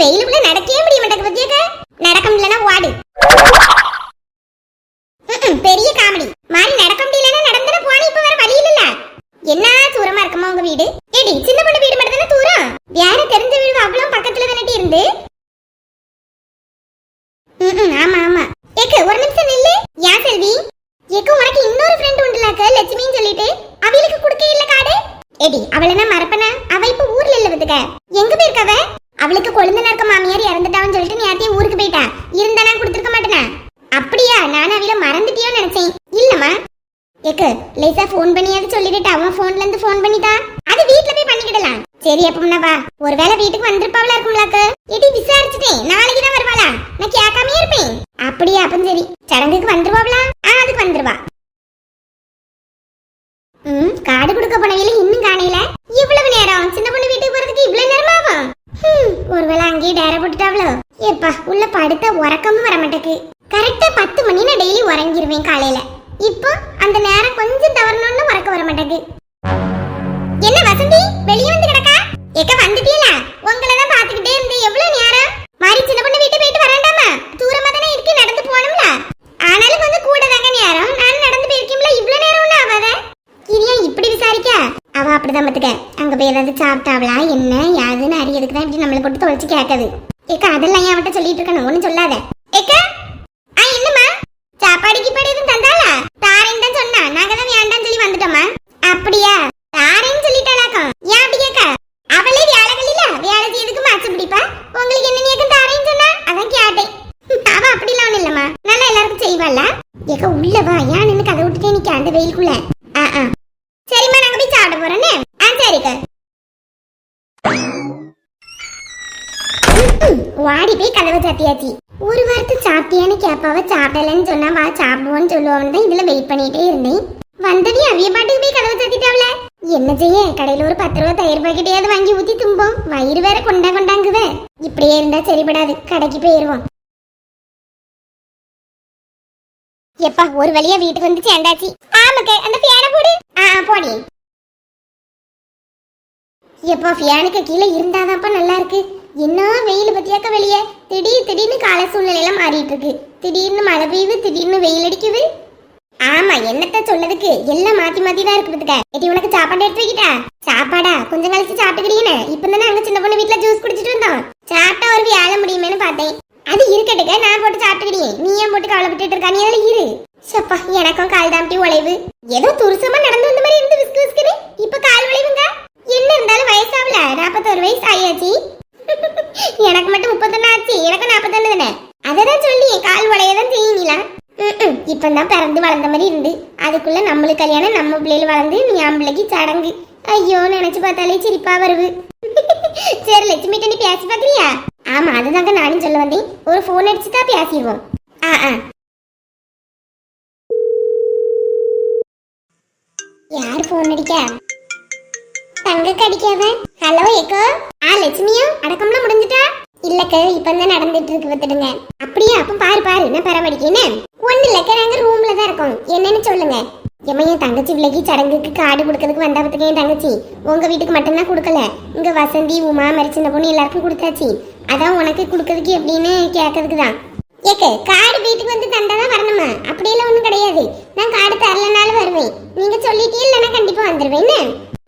வெயிலுக்குள்ள நடக்கவே முடிய மாட்டேங்குது பத்தியாக்க? நடக்க முடியலன்னா ஓடு. பெரிய காமெடி. மாறி நடக்க முடியலன்னா நடந்துன போனி இப்ப வேற வழி இல்ல என்ன தூரமா இருக்குமா உங்க வீடு? ஏடி சின்ன பொண்ணு வீடு மட்டும் தானே தூரம்? வேற தெரிஞ்ச வீடு அவ்வளவு பக்கத்துல தானே இருந்து? ஆமா ஆமா. ஏக்கு ஒரு நிமிஷம் நில்லு. ஏன் செல்வி? ஏக்கு உனக்கு இன்னொரு ஃப்ரெண்ட் உண்டுலாக்க லட்சுமின்னு சொல்லிட்டு. அவளுக்கு கொடுக்க இல்ல காடு. ஏடி அவளை நான் மறப்பன? அவ இப்ப ஊர்ல இல்ல வந்துக்க எங்க போயிருக்கவ அவ? அவளுக்கு கொழுந்து இருக்க மாமியார் இறந்துட்டான்னு சொல்லிட்டு நேரத்தையும் ஊருக்கு போயிட்டா? இருந்தானா கொடுத்துருக்க மாட்டேனா? அப்படியா நான் அவள மறந்துட்டியோன்னு நினைச்சேன். இல்லம்மா. ஏக்கு லேசா ஃபோன் பண்ணியாவது சொல்லிட்டு அவன் ஃபோன்ல இருந்து ஃபோன் பண்ணிட்டா? அது வீட்ல போய் பண்ணிக்கிடலாம். சரி அப்பம்னா வா. ஒருவேளை வீட்டுக்கு வந்திருப்பாவில இருக்கும்லாக்கு இடி விசாரிச்சுட்டேன் நாளைக்கு தான் வருவாளா நான் கேட்காமயே இருப்பேன் அப்படியா அப்பம் சரி சடங்குக்கு வந்துருவாங்களா ஆ அதுக்கு வந்துருவா ம் காடு கொடுக்க போனவையில இன்னும் காணையில இவ்வளவு நேரம் சின்ன பொண்ணு வீட்டுக்கு போறதுக்கு இவ்வளவு நேரம் ஆகும் ஹம், ஒருவேளை அங்கேயே டேர போட்டுட்டாவளோ ஏப்பா உள்ள படுத்த உறக்கமும் வர மாட்டேக்கு கரெக்டா பத்து மணி நான் டெய்லி உறங்கிடுவேன் காலையில. இப்போ அந்த நேரம் கொஞ்சம் தவறணும்னு உறக்க வர மாட்டேக்கு என்ன வசந்தி வெளியே வந்து கிடக்கா? எக்க வந்துட்டீல உங்களை தான் பாத்துக்கிட்டே இருந்து எவ்வளவு நேரம்? மாறி சின்ன பொண்ணு வீட்டு போயிட்டு வரேண்டாமா? தூரமா தானே இருக்கு நடந்து போகணும்ல. ஆனாலும் கொஞ்சம் கூட தாங்க நேரம். நான் நடந்து போயிருக்கீங்களா இவ்வளவு நேரம் ஒண்ணு ஆகாத இனியா இப்படி விசாரிக்க? அவ அப்படிதான் பாத்துக்க அங்க போய் ஏதாவது சாப்பிட்டாவளா என்ன யாருன்னு அறியதுக்கு தான் இப்படி நம்மளை போட்டு தொலைச்சு கேட்காது ஏக்கா அதெல்லாம் ஏன் அவட்ட சொல்லிட்டு இருக்கணும். ஒண்ணும் சொல்லாத. ஏக்கா ஆ என்னம்மா? சாப்பாடு கீப்பாடு எதுவும் தந்தாளா? தாரேன்னு தான் சொன்னா. நாங்க தான் வேண்டாம்னு சொல்லி வந்துட்டோமா அப்படியா? தாரேன்னு சொல்லிட்டாளாக்கா ஏன் அப்படி கேட்க அவளே வேலைகள் இல்ல எதுக்கு செய்யறதுக்கு மாச்சு பிடிப்பா. உங்களுக்கு என்ன நீக்கம் தாரேன்னு சொன்னா? அதான் கேட்டேன். அவ அப்படிலாம் ஒண்ணும் இல்லம்மா. நல்லா எல்லாருக்கும் செய்வாள்ல ஏக்கா உள்ள வா. ஏன் நின்னு கதை விட்டுட்டே நிக்க அந்த வெயிலுக்குள்ள? கேப்பாவை சாப்பிடலன்னு சொன்னா வா சாப்பிடுவோன்னு சொல்லுவான்னு தான் இதுல வெயிட் பண்ணிட்டே இருந்தேன். வந்தடி அவிய பாட்டுக்கு போய் கதவை சாத்திட்டாவல என்ன செய்ய கடையில ஒரு பத்து ரூபா தயிர் பாக்கெட்டையாவது வாங்கி ஊத்தி தும்போம். வயிறு வேற கொண்டா கொண்டாங்குவ. இப்படியே இருந்தா சரிபடாது கடைக்கு போயிருவோம். எப்பா ஒரு வழியா வீட்டுக்கு வந்து சேர்ந்தாச்சு. ஆமாக்கே அந்த ஃபேனை போடு. ஆ ஆ, போடி. எப்பா ஃபேனுக்கு கீழே இருந்தாதான்ப்பா நல்லா இருக்கு. என்ன வெயில் பத்தியாக்க வெளியே? திடீர் திடீர்னு கால சூழ்நிலையெல்லாம் மாறிட்டு இருக்கு திடீர்னு மழை பெய்யுது திடீர்னு வெயில் அடிக்குது. ஆமா என்னத்த சொல்லதுக்கு எல்லாம் மாத்தி மாத்தி தான் இருக்குதுக்க உனக்கு சாப்பாடு எடுத்து வைக்கிட்டா? சாப்பாடா? கொஞ்சம் கழிச்சு சாப்பிட்டுக்கிறீங்க இப்ப தானே அங்க சின்ன பொண்ணு வீட்டுல ஜூஸ் குடிச்சிட்டு இருந்தோம். சாப்பிட்டா ஒரு வேலை முடியுமேனு பார்த்தேன். அது இருக்கட்டுக்க நான் போட்டு சாப்பிட்டுக்கிறேன் நீ ஏன் போட்டு கவலைப்பட்டுட்டு இருக்கா? நீ அதில் இரு. சப்பா எனக்கும் கால் தாம்பி உழைவு. ஏதோ துருசமா நடந்து வந்த மாதிரி இருந்து விஸ்கு விஸ்குன்னு இப்ப கால் உழைவுங்க என்ன இருந்தாலும் வயசாகல நாற்பத்தோரு வயசு ஆயாச்சு எனக்கு மட்டும் முப்பத்தொன்னு ஆச்சு எனக்கு நாற்பத்தொன்னு தானே அததான் சொல்லி கால் உழையதான் செய்யீங்களா இப்பதான் பிறந்து வளர்ந்த மாதிரி இருந்து. அதுக்குள்ள நம்மளுக்கு கல்யாணம் நம்ம பிள்ளைகள் வளர்ந்து நீ ஆம்பளைக்கு சடங்கு. ஐயோ நினைச்சு பார்த்தாலே சிரிப்பா வருது. சரி லட்சுமி நீ பேசி பார்க்குறியா? ஆமா அதுதாங்க நானும் சொல்ல வந்தேன். ஒரு அடிச்சு தான் பேசிடுவோம். ஆ ஆ. யார் ஃபோன் அடிக்க? தங்கக்கு அடிக்காத? ஹலோ ஏக்கோ ஆ லட்சுமியா அடக்கம்லாம் முடிஞ்சிட்டா? இல்லக்க இப்பதான் நடந்துட்டு இருக்கு பார்த்துடுங்க. அப்படியா அப்ப பாரு பாரு நான் பரவடிக்கேன்னு ஒண்ணு இல்லக்க நாங்க ரூம்ல தான் இருக்கோம். என்னன்னு சொல்லுங்க. ஏம்மா என் தங்கச்சி பிள்ளைக்கு சடங்குக்கு கார்டு கொடுக்கறதுக்கு வந்தாபத்துக்கு என் தங்கச்சி. உங்க வீட்டுக்கு மட்டும்தான் கொடுக்கல. இங்க வசந்தி உமா மரிச்சின பொண்ணு எல்லாருக்கும் கொடுத்தாச்சு. அதான் உனக்கு கொடுக்கறதுக்கு எப்படின்னு கேட்கறதுக்கு தான். ஏக்க கார்டு வீட்டுக்கு வந்து தந்தாதான் வரணுமா? அப்படியெல்லாம் ஒண்ணும் கிடையாது. நான் கார்டு தரலனாலும் வருவேன். நீங்க சொல்லிட்டே இல்லைன்னா கண்டிப்பா வந்துருவேன்னு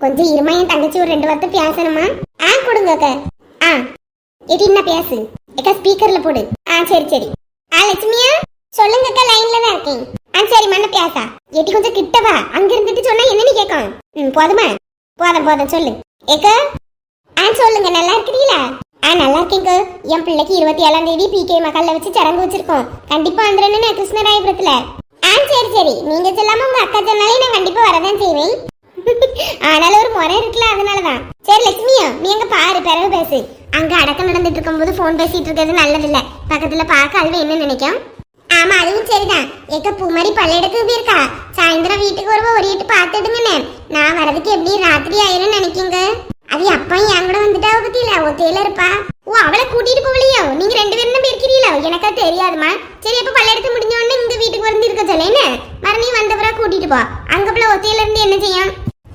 கொஞ்சம் இருமா என் தங்கச்சி ஒரு ரெண்டு வார்த்தை பேசணுமா? ஆ கொடுங்க அக்கா. ஆ. எடி என்ன பேசு. ஏக்கா ஸ்பீக்கர்ல போடு. ஆ சரி சரி. ஆ லட்சுமியா? சொல்லுங்க அக்கா லைன்ல தான் இருக்கேன். ஆ சரி மண்ண பேசா எட்டி கொஞ்சம் கிட்ட வா. அங்க இருந்துட்டு சொன்னா என்னன்னு கேட்கும் ம் போதுமா? போதும் போதும் சொல்லு. ஏக்கா? ஆ சொல்லுங்க நல்லா இருக்கிறீங்களா? ஆ நல்லா இருக்கேங்க என் பிள்ளைக்கு இருபத்தி ஏழாம் தேதி பிகே மகால்ல வச்சு சடங்கு வச்சிருக்கோம். கண்டிப்பா வந்துடுன்னு கிருஷ்ணராயபுரத்துல. ஆ சரி சரி. நீங்க சொல்லாம உங்க அக்கா சொன்னாலே நான் கண்டிப்பா வரதான் செய்வேன். ஆனாலும் ஒரு முறை இருக்குல்ல அதனாலதான். சரி லட்சுமியா நீ அங்க பாரு பிறகு பேசு. அங்க அடக்கம் நடந்துட்டு இருக்கும்போது போன் பேசிட்டு இருக்கிறது நல்லதில்ல. பக்கத்துல பார்க்க அதுவே என்ன நினைக்கும். ஆமா அதுவும் சரிதான். எக்க பூ மாதிரி பள்ளியிடத்துக்கு போயிருக்கா? சாயந்தரம் வீட்டுக்கு வருவ ஒரு வீட்டு பார்த்துடுங்கண்ணே நான் வரதுக்கு எப்படி ராத்திரி ஆயிரும் நினைக்குங்க? அது அப்பா என் கூட வந்துட்டா பத்தியில. ஒத்தையில இருப்பா. ஓ அவளை கூட்டிட்டு போகலையோ? நீங்க ரெண்டு பேரும் தான் போயிருக்கிறீங்களோ? எனக்கா தெரியாதுமா சரி அப்ப பள்ளியிடத்து முடிஞ்ச உடனே இங்க வீட்டுக்கு வந்து இருக்க சொல்லேன்னு மறுநீ வந்தவரா கூட்டிட்டு போ. அங்க போல ஒத்தையில இருந்து என்ன செய்யும்?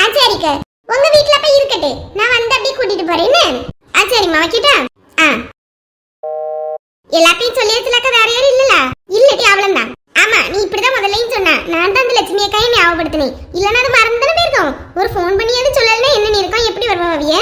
ஆ சரிக்க. உங்க வீட்டுல போய் இருக்கட்டு. நான் வந்து அப்படியே கூட்டிட்டு போறேன்னு ஆ சரிம்மா வைக்கிட்டா ஆ. எல்லாத்தையும் சொல்லியாச்சுலாக்க வேற யாரும் இல்லல இல்லடி அவ்வளவுதான். ஆமா நீ இப்படிதான் முதல்லையும் சொன்ன. நான் தான் அந்த லட்சுமி அக்காயை ஞாபகப்படுத்தினேன். இல்லைன்னா அது மறந்து தானே போயிருக்கோம். ஒரு ஃபோன் பண்ணியாவது சொல்லல என்ன நீ இருக்கோம் எப்படி அவிய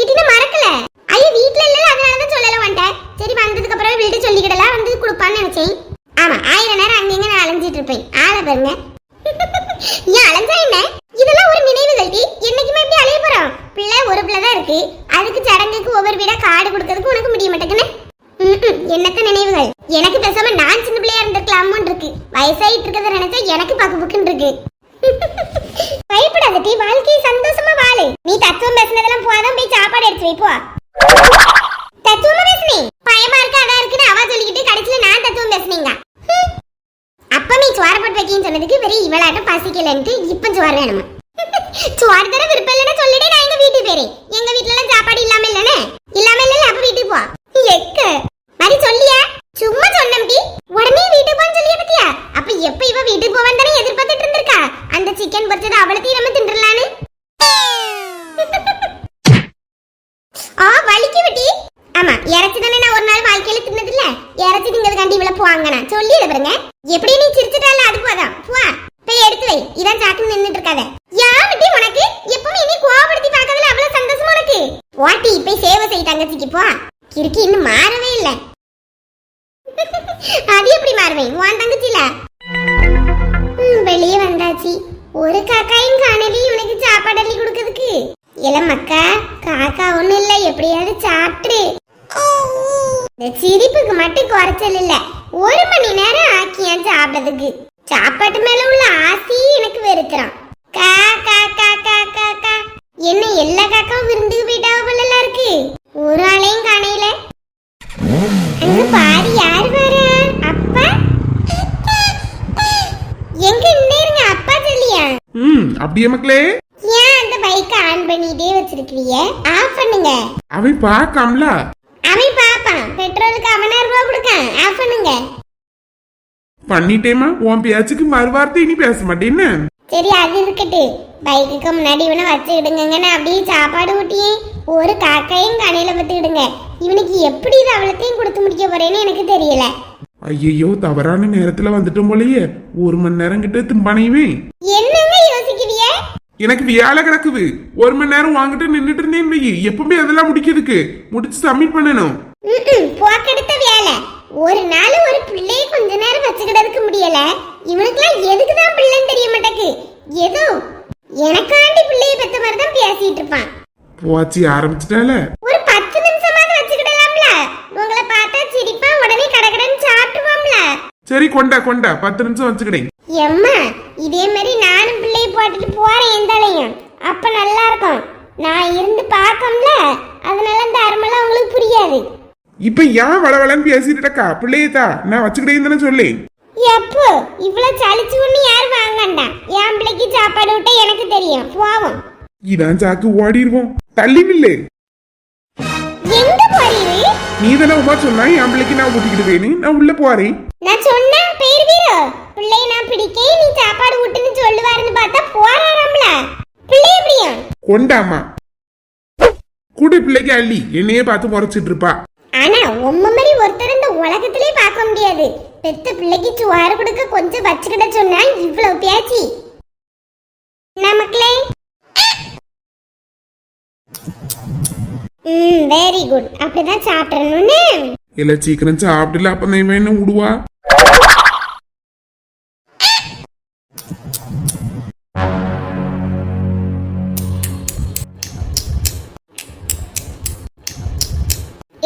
இட்டின மறக்கல. ஐயோ வீட்டுல இல்ல அதனாலதான் சொல்லல வந்துட்டேன் சரி வந்ததுக்கு அப்புறம் வீட்டு சொல்லிக்கிடலாம். வந்து கொடுப்பான்னு நினைச்சேன். ஆமா ஆயிரம் நேரம் அங்கங்க நான் அலைஞ்சிட்டு இருப்பேன். ஆளை பாருங்க. ஏன் அலைஞ்சா என்ன? இதெல்லாம் ஒரு நினைவுகள் டி. என்னைக்குமே இப்படி அலைய போறோம். பிள்ளை ஒரு பிள்ளை தான் இருக்கு. அதுக்கு சடங்குக்கு ஒவ்வொரு வீடா கார்டு கொடுக்கறதுக்கு உனக்கு முடிய மாட்டேங்குன்னு என்னத்த நினைவுகள்? எனக்கு பேசாம நான் சின்ன பிள்ளையா இருந்திருக்கலாமோன்னு இருக்கு வயசாயிட்டு இருக்கிறத நினைச்சா எனக்கு பக்கு புக்குன்னு இருக்கு பயப்படாத டி வாழ்க்கையை சந்தோஷமா வாழு. நீ தத்துவம் பேசுனதெல்லாம் போதான் போய் சாப்பாடு எடுத்து வை போ. தத்துவமா பேசுனே? பயமா இருக்கு அதான் இருக்குன்னு அவ சொல்லிக்கிட்டு கடைசியில நான் தத்துவம் பேசுனீங்க. அப்ப நீ சோறு போட்டு வைக்கின்னு சொன்னதுக்கு வெறும் இவளாட்டம் பசிக்கலன்ட்டு இப்ப சோறு வேணுமா? சோறு தர விருப்பம் இல்லைன்னு சொல்லிட்டு நான் எங்க வீட்டுக்கு போறேன் எங்க வீட்டுல எல்லாம் சாப்பாடு இல்லாம இல்லனே இல்லாம இல்ல அப்ப வீட்டுக்கு போ. எக்க? சும்மா சொன்னம்டி உடனே வீட்டுக்கு போன்னு சொல்லிய பத்தியா? அப்ப எப்ப இவ வீட்டுக்கு போவான்னு தானே எதிர்பார்த்துட்டு இருந்திருக்கா? அந்த சிக்கன் பொரிச்சது அவளுக்கு நம்ம தின்றலான்னு ஆ வலிக்கு விட்டி. ஆமா இறச்சி தானே நான் ஒரு நாள் வாழ்க்கையில தின்னது இல்ல இறச்சி திங்கிறதுக்காண்டி இவ்வளவு போவாங்க நான் சொல்லி பாருங்க. எப்படி நீ சிரிச்சிட்டால அது போதான் போ போய் எடுத்து வை. இதான் சாட்டு நின்னுட்டு இருக்காத. யார் விட்டி உனக்கு? எப்பவுமே நீ கோவப்படுத்தி பார்க்கறதுல அவ்வளவு சந்தோஷமா உனக்கு? வாட்டி போய் சேவை செய்ய தங்கச்சிக்கு போ. கிறுக்கி இன்னும் மாறவே இல்ல. அது எப்படி மாறுவேன் உன் தங்கச்சில? வெளியே வந்தாச்சு. ஒரு காக்காயும் காணலி இவனுக்கு சாப்பாடு அள்ளி கொடுக்கறதுக்கு. இல்ல மக்கா காக்கா ஒண்ணும் இல்ல எப்படியாவது சாப்பிட்டு இந்த சிரிப்புக்கு மட்டும் குறைச்சல் இல்ல. ஒரு மணி நேரம் ஆக்கியா சாப்பிட்டதுக்கு சாப்பாட்டு மேல உள்ள ஆசையே எனக்கு வெறுக்கிறான். கா கா கா கா கா கா. என்ன எல்லா காக்காவும் விருந்துக்கு போயிட்டாவ போல இருக்கு ஒரு ஆளையும் காணையில அங்க பாரு யாரு பாரு அப்பா எங்க இருங்க அப்பா சொல்லியா ம் அப்படியே மக்களே ஏன் அந்த பைக்க ஆன் பண்ணிட்டே வச்சிருக்கீங்க ஆஃப் பண்ணுங்க. அவன் பார்க்காமல? அவன் பாப்பான் பெட்ரோலுக்கு அவனா ரூபா கொடுக்கான். ஆஃப் பண்ணுங்க. பண்ணிட்டேமா உன் பேச்சுக்கு மறுவார்த்தை இனி பேச மாட்டேன்னு சரி அது இருக்கட்டு. பைக்குக்கு முன்னாடி இவனை வச்சுக்கிடுங்க நான் அப்படியே சாப்பாடு ஊட்டியே ஒரு காக்கையும் கணையில பத்துக்கிடுங்க இவனுக்கு எப்படி இது கொடுத்து முடிக்க போறேன்னு எனக்கு தெரியல. ஐயையோ தவறான நேரத்துல வந்துட்டோம் போலயே. ஒரு மணி நேரம் கிட்ட திம்பானையுமே யோசிக்கிறிய எனக்கு வேலை கிடக்குது. ஒரு மணி நேரம் வாங்கிட்டு நின்னுட்டு இருந்தேன் வை எப்பவுமே அதெல்லாம் முடிக்கிறதுக்கு. முடிச்சு சப்மிட் பண்ணணும். போக்கெடுத்த வேலை. ஒரு நாள் ஒரு பிள்ளைய கொஞ்ச நேரம் வச்சுக்கிடறதுக்கு முடியல. இவனுக்குலாம் எதுக்கு தான் பிள்ளைன்னு தெரிய மாட்டேக்கு ஏதோ எனக்காண்டி பிள்ளைய பெத்த மாதிரி தான் பேசிட்டு இருப்பான். போச்சு ஆரம்பிச்சிட்டால? ஒரு பத்து நிமிஷமாவது வச்சுக்கிடலாம்ல. உங்களை பார்த்தா சிரிப்பான் உடனே கடகடன்னு சாப்பிட்டுவாம்ல சரி கொண்டா கொண்டா. பத்து நிமிஷம் வச்சுக்கிடேன் எம்மா இதே மாதிரி போட்டுட்டு போறேன் எந்தாலையும் அப்ப நல்லா இருக்கும். நான் இருந்து பார்க்கம்ல அதனால இந்த அருமெல்லாம் உங்களுக்கு புரியாது. இப்ப ஏன் வளவளன்னு பேசிட்டுக்கா பிள்ளையத்தா நான் வச்சுக்கிட்டேன்னு தானே சொல்லி. எப்போ? இவ்வளவு சலிச்சு ஒண்ணு யாரும் வாங்கண்டா? என் பிள்ளைக்கு சாப்பாடு விட்ட எனக்கு தெரியும். போவோம். இதான் சாக்கு ஓடிடுவோம் தள்ளி நில்லு எங்க போறீரு நீ தானே உமா சொன்னா என் பிள்ளைக்கு நான் ஊட்டிக்கிடுவேன்னு. நான் உள்ள போறேன். நான் சொன்னா போயிருவீரோ பிள்ளைய நான் பிடிக்கே நீ சாப்பாடு விட்டுன்னு சொல்லுவாருன்னு பார்த்தா போறாராம்ல பிள்ளை எப்படியா? கொண்டாமா கூடு பிள்ளைக்கு அள்ளி. என்னையே பார்த்து முறைச்சிட்டு இருப்பா ஆனா உம்ம மாதிரி ஒருத்தர் இந்த உலகத்திலே பார்க்க முடியாது. பெத்த பிள்ளைக்கு சுவாறு கொடுக்க கொஞ்சம் வச்சுக்கிட சொன்னா இவ்வளவு பேச்சு. நமக்களே ம் வெரி குட் அப்படிதான் சாப்பிடணும்னு. இல்ல சீக்கிரம் சாப்பிடல அப்ப நான் வேணும் விடுவா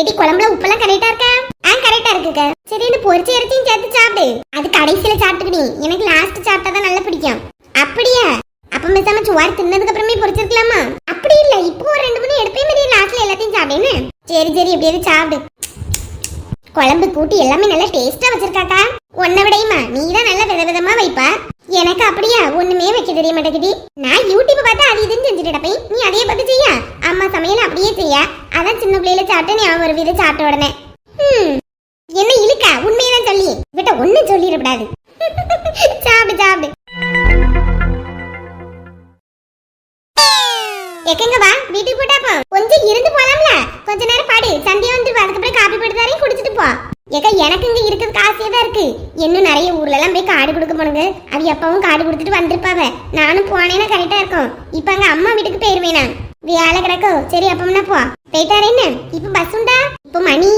எடி குழம்புல உப்பெல்லாம் கரெக்டா இருக்கா? ஆ கரெக்டா இருக்குங்க சரி இந்த பொரிச்ச இறைச்சியும் சேர்த்து சாப்பிடு. அது கடைசியில சாப்பிட்டுக்கணி எனக்கு லாஸ்ட் சாப்பிட்டா தான் நல்லா பிடிக்கும். அப்படியா? அப்ப பேசாம சுவார் தின்னதுக்கு அப்புறமே பொரிச்சிருக்கலாமா? அப்படி இல்ல. இப்போ ஒரு ரெண்டு மணி எடுப்பே மாதிரி லாஸ்ட்ல எல்லாத்தையும் சாப்பிடுன்னு சரி சரி எப்படியாவது சாப்பிடு. குழம்பு கூட்டி எல்லாமே நல்லா டேஸ்டா வச்சிருக்காக்கா. உன்னை விடையுமா? நீ தான் நல்லா விதவிதமா வைப்பா. எனக்கு அப்படியா? ஒண்ணுமே வைக்க தெரிய மாட்டேங்குது. நான் யூடியூப் பார்த்து அது இதுன்னு செஞ்சுட்டு கிடப்பேன் நீ அதே பார்த்து செய்ய? அம்மா சமையல் அப்படியே செய்ய. அதான் சின்ன பிள்ளையில சாப்பிட்டு நீ ஒரு வித சாப்பிட்ட உடனே. என்ன இழுக்கா? உண்மையதான் சொல்லி விட்ட ஒண்ணும் சொல்லிடக்கூடாது சாப்பிடு சாப்பிடு. எக்கங்க வா? வீட்டுக்கு போட்டா போ. கொஞ்சம் இருந்து போலாம்ல. கொஞ்ச நேரம் பாடு. சந்தியா வந்துருவா அதுக்கப்புறம் காப்பி போட்டு தரேன் குடிச்சிட்டு போ. ஏக்கா எனக்கு இங்க இருக்கிறது ஆசையா தான் இருக்கு. இன்னும் நிறைய ஊர்ல எல்லாம் போய் காடு கொடுக்க போனுங்க அவ எப்பவும் காடு கொடுத்துட்டு வந்திருப்பாவ நானும் போனேன்னா கரெக்டா இருக்கும். இப்ப அங்க அம்மா வீட்டுக்கு போயிருவேனா வேலை கிடக்கும் சரி அப்பம்னா போ. போயிட்டாரு என்ன? இப்ப பஸ் உண்டா? இப்ப மணி